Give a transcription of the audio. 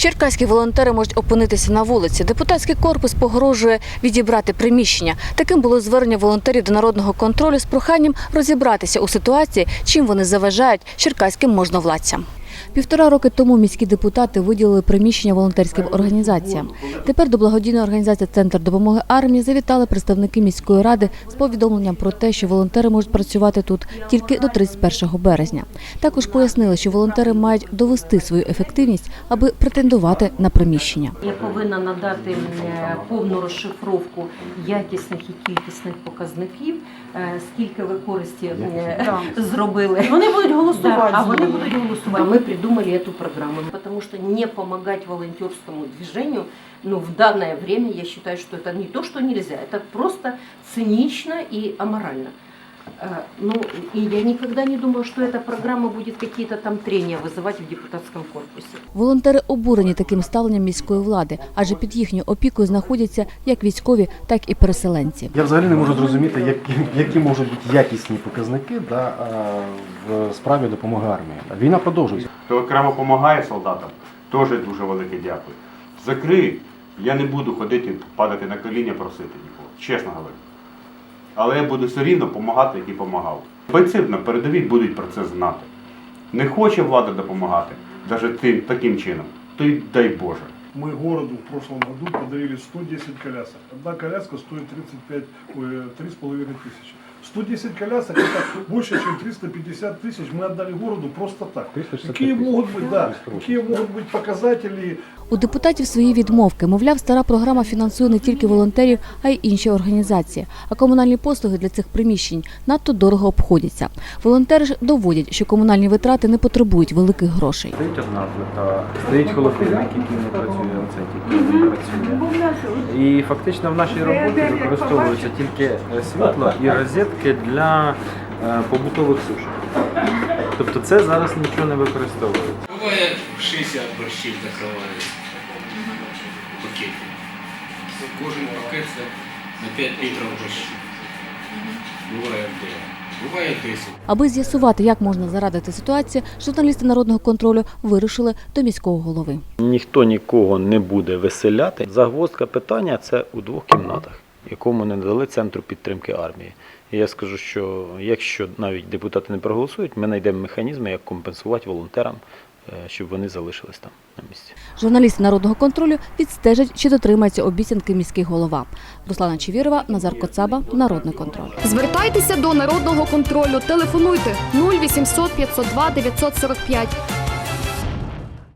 Черкаські волонтери можуть опинитися на вулиці. Депутатський корпус погрожує відібрати приміщення. Таким було звернення волонтерів до народного контролю з проханням розібратися у ситуації, чим вони заважають черкаським можновладцям. Півтора роки тому міські депутати виділили приміщення волонтерським організаціям. Тепер до благодійної організації Центр допомоги армії завітали представники міської ради з повідомленням про те, що волонтери можуть працювати тут тільки до 31 березня. Також пояснили, що волонтери мають довести свою ефективність, аби претендувати на приміщення. Я повинна надати повну розшифровку якісних і кількісних показників, е, скільки ви користі е, зробили. Вони будуть голосувати. Да, а вони будуть голосувати. Придумали эту программу, потому что не помогать волонтерскому движению, ну, в данное время я считаю, что это не то, что нельзя, это просто цинично и аморально. Э, Ну, и я никогда не думала, что эта программа будет какие-то там трения вызывать в депутатском корпусе. Волонтери обурені таким ставленням міської влади, адже під їхньою опікою знаходяться як військові, так і переселенці. Я взагалі не можу зрозуміти, які, які можуть бути якісні показники да, а, в справі допомоги армії. Війна продовжується. Хто окремо допомагає солдатам, теж дуже велике дякую. Закрий, я не буду ходити, падати на коліна, просити нікого, чесно говорю. Але я буду все рівно допомагати, як і допомагав. Бойці на передовій будуть про це знати. Не хоче влада допомагати, навіть тим, таким чином, то й дай Боже. Мы городу в прошлом году подарили 110 колясок. Одна коляска стоит 35, ой, 3,5 тысячи. 110 колясок это больше, чем 350 тысяч мы отдали городу просто так. 365 Какие тысяч. могут быть, да, какие могут быть показатели У депутатів свої відмовки. Мовляв, стара програма фінансує не тільки волонтерів, а й інші організації. А комунальні послуги для цих приміщень надто дорого обходяться. Волонтери ж доводять, що комунальні витрати не потребують великих грошей. Стоїть одна плита, стоїть холодильник, який не працює, оце тільки не працює. І фактично в нашій роботі використовується тільки е, світло і розетки для е, побутових сушок. Тобто це зараз нічого не використовується. Буває 60 борщів закривають. Пакет. Кожен пакет це на 5 літрів борщу. Буває де. Буває 10. Аби з'ясувати, як можна зарадити ситуацію, журналісти народного контролю вирушили до міського голови. Ніхто нікого не буде виселяти. Загвоздка питання це у двох кімнатах, якому не надали центру підтримки армії. І я скажу, що якщо навіть депутати не проголосують, ми знайдемо механізми, як компенсувати волонтерам, щоб вони залишились там на місці. Журналісти народного контролю відстежать, чи дотримається обіцянки міський голова. Руслана Чевірова, Назар Коцаба, Народний контроль. Звертайтеся до народного контролю. Телефонуйте 0800 502 945